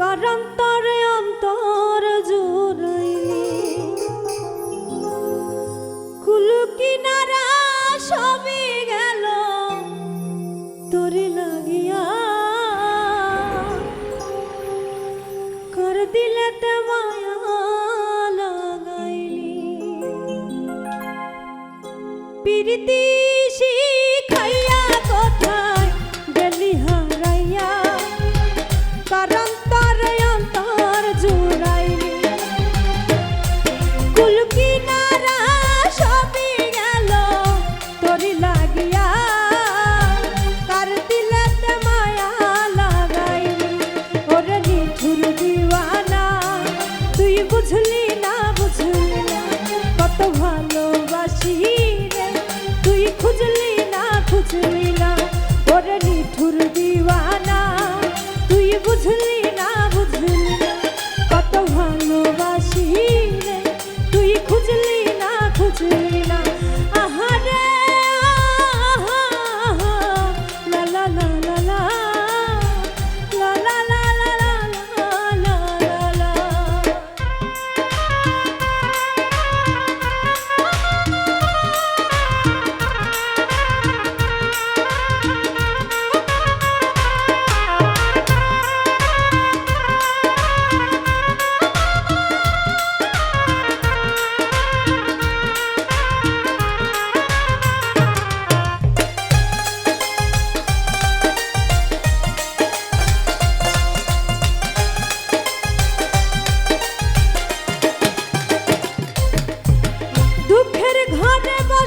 কারান্তরে অন্তর জুড়াইলি কুলু কিনারা সবই গেল, তোরে লাগিয়া। কর দিলে তে মায়া লাগাইলি। পিরিতি ভালোবাসি রে। তুই খুঁজলি না খুঁজলি না। ওরে নিঠুর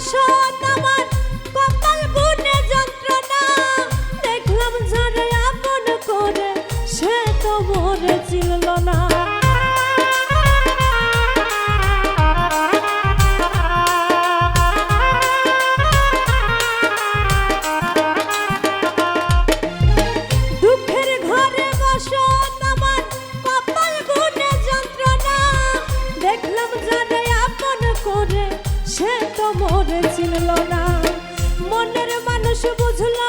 সোনা চিনল না। মনের মানুষ বুঝলো